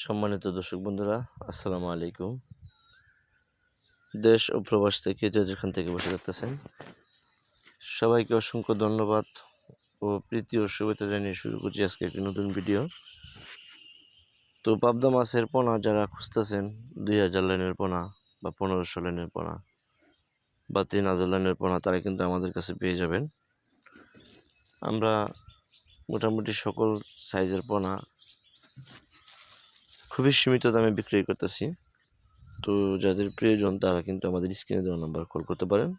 সম্মানিত দর্শক বন্ধুরা, আসসালামু আলাইকুম। দেশ ও প্রবাস থেকে যে যেখান থেকে বসে থাকতেছেন, সবাইকে অসংখ্য ধন্যবাদ ও প্রীতি ও শুভেচ্ছা জানিয়ে শুরু করছি আজকে একটি নতুন ভিডিও। তো পাবদা মাছের পোনা যারা খুঁজতেছেন, দুই হাজার লাইনের পোনা বা পনেরোশো লাইনের পোনা বা তিন হাজার লাইনের পোনা, তারা কিন্তু আমাদের কাছে পেয়ে যাবেন। আমরা মোটামুটি সকল সাইজের পোনা খুবই সীমিত দামে বিক্রি করতেছি। তো যাদের প্রয়োজন, তারা কিন্তু আমাদের স্ক্রিনে দেওয়া নাম্বার কল করতে পারেন।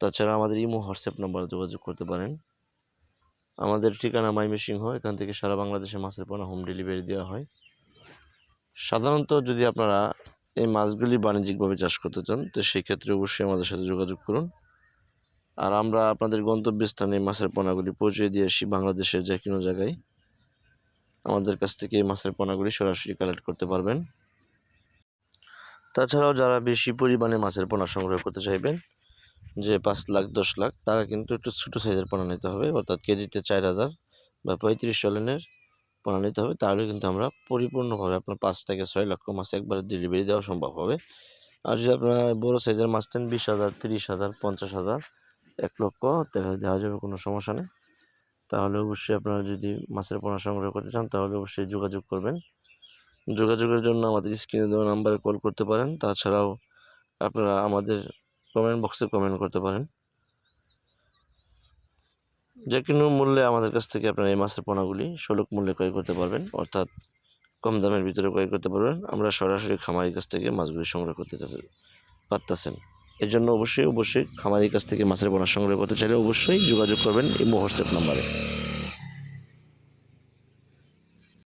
তাছাড়া আমাদের ইমো, হোয়াটসঅ্যাপ নাম্বারে যোগাযোগ করতে পারেন। আমাদের ঠিকানা মাইমেসিংহ এখান থেকে সারা বাংলাদেশে মাছের পোনা হোম ডেলিভারি দেওয়া হয়। সাধারণত যদি আপনারা এই মাছগুলি বাণিজ্যিকভাবে চাষ করতে চান, তো সেই ক্ষেত্রে অবশ্যই আমাদের সাথে যোগাযোগ করুন। আর আমরা আপনাদের গন্তব্যস্থানে মাছের পোনাগুলি পৌঁছে দিয়ে আসি বাংলাদেশের যে কোনো জায়গায়। আমাদের কাছ থেকে এই মাছের পোনাগুলি সরাসরি কালেক্ট করতে পারবেন। তাছাড়াও যারা বেশি পরিমাণে মাছের পোনা সংগ্রহ করতে চাইবেন, যে পাঁচ লাখ, দশ লাখ, তারা কিন্তু একটু ছোটো সাইজের পোনা নিতে হবে, অর্থাৎ কেজিতে চার হাজার বা পঁয়ত্রিশ চলেনের পোনা নিতে হবে, তাহলে কিন্তু আমরা পরিপূর্ণভাবে আপনার পাঁচ থেকে ছয় লক্ষ মাছ একবারে ডেলিভারি দেওয়া সম্ভব হবে। আর যদি আপনারা বড়ো সাইজের মাছ নেন, বিশ হাজার, তিরিশ হাজার, পঞ্চাশ হাজার, এক লক্ষ, তাহলে দেওয়া যাবে কোনো সমস্যা নেই। তাহলে অবশ্যই আপনারা যদি মাছের পোনা সংগ্রহ করতে চান, তাহলে অবশ্যই যোগাযোগ করবেন। যোগাযোগের জন্য আমাদের স্ক্রিনে দেওয়া নাম্বারে কল করতে পারেন। তাছাড়াও আপনারা আমাদের কমেন্ট বক্সে কমেন্ট করতে পারেন। যে কোনো মূল্যে আমাদের কাছ থেকে আপনারা এই মাছের পোনাগুলি সুলভ মূল্যে ক্রয় করতে পারবেন, অর্থাৎ কম দামের ভিতরে ক্রয় করতে পারবেন। আমরা সরাসরি খামারের কাছ থেকে মাছগুলি সংগ্রহ করতে পারতেছেন। এর জন্য অবশ্যই অবশ্যই খামারির কাছ থেকে মাছের পোনা সংগ্রহ করতে চাইলে অবশ্যই যোগাযোগ করবেন এই হোয়াটসঅ্যাপ নাম্বারে।